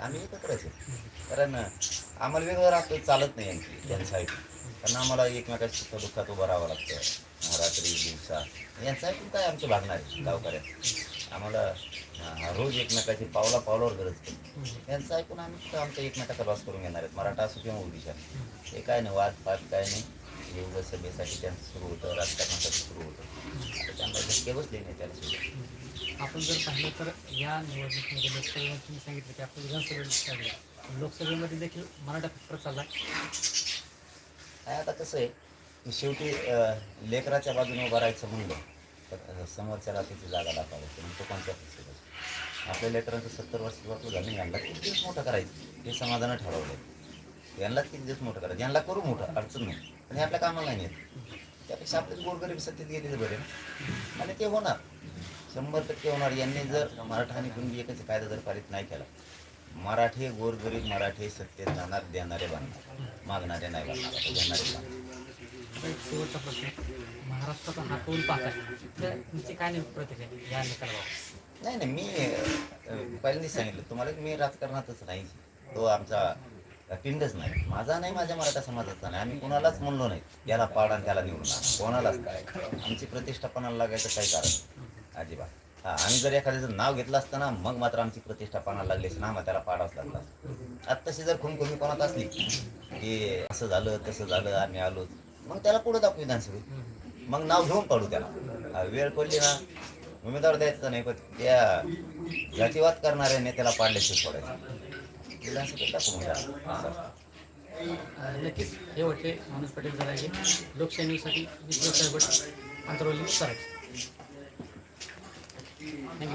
आम्ही एकत्रच आहे कारण आम्हाला वेगळं राहतो चालत नाही आणखी त्यांच्यासाठी. ऐकून कारण आम्हाला एकमेकाच्या सुख दुःखात उभं राहावं लागतं. रात्री दिवसा. यांचं ऐकून काय आमचं भागणार आहे गावकऱ्यात आम्हाला रोज एकमेकाची पावला पावलावर गरज पडते. यांचं ऐकून आम्ही आमचा आमच्या एकमेकाचा प्रवास करून घेणार आहेत. मराठा असो किंवा ओडिशा हे काय नाही वाद पाद काय नाही. एवढं सभेसाठी त्यांचं सुरू होतं राजकारणासाठी सुरू होतं. आता त्यांना धक्के बसले नाही त्याला सुरू आपण जर पाहिलं तर या निवडणुकीमध्ये लोकसभेमध्ये तुम्ही सांगितलं की आपण विधानसभेत चालू लोकसभेमध्ये देखील मराठा पेपर चालला काय आता कसं आहे की शेवटी लेकराच्या बाजूने उभं राहायचं म्हणलं तर समोरच्या रात्रीची जागा दाखवावी लागते मग तो कोणत्या पक्षाचा? आपल्या लेकरांचं सत्तर वर्ष वाटलं झालं यांना किती दिवस मोठं करायचं हे समाधानं ठरवलं यांना किती दिवस मोठं करायचं यांना करू मोठं अडचण नाही. पण हे आपल्या कामाला नाही येत. त्यापेक्षा आपले गोरगरीब सत्तेत गेलेले बरे. ना आणि ते होणार. शंभर टक्के होणार. यांनी जर मराठा आणि कुणबी एकच कायदा जर पारित नाही केला मराठी गोरगरीब मराठी सत्तेत जाणार देणारे बांधणार मागणारे नाही बांधणार देणारे बांधणार आता एक शेवटचा प्रश्न. महाराष्ट्राचा हा टोल पाहत आहे. तर तुमची काय नेमकी प्रतिक्रिया या निकालावर. नाही नाही मी अं, पहिल्यांदाच सांगितलं. तुम्हाला की मी राजकारणातच नाही. तो आमचा पिंडच नाही. माझा नाही माझ्या मराठा समाजाचा नाही. आम्ही कोणालाच म्हणलो नाही. याला पाड आणि त्याला निवडून आणा. कोणालाच काय? आमची प्रतिष्ठा पणाला लागायचं काही कारण? नाही. अजिबात. हा आणि जर एखाद्याचं नाव घेतलं असतं ना मग मात्र आमची प्रतिष्ठा पाना लागली असं ना मग त्याला पाडावंच लागला आता तशी जर खून कमी कोणात असली की असं झालं तसं झालं आम्ही आलो मग त्याला पुढे दाखवू विधानसभेत. मग नाव घेऊन पाडू त्याला. वेळ पडली ना उमेदवार द्यायचा नाही पण त्या जातीवाद करणाऱ्या नेत्याला पाडल्याशिवाय सोडायचं विधानसभेत दाखवून घ्या नक्कीच. हे वाटते माणूस पटेल जरांगे लोकशाही न्यूजसाठी अंतरवली करायचं. 那个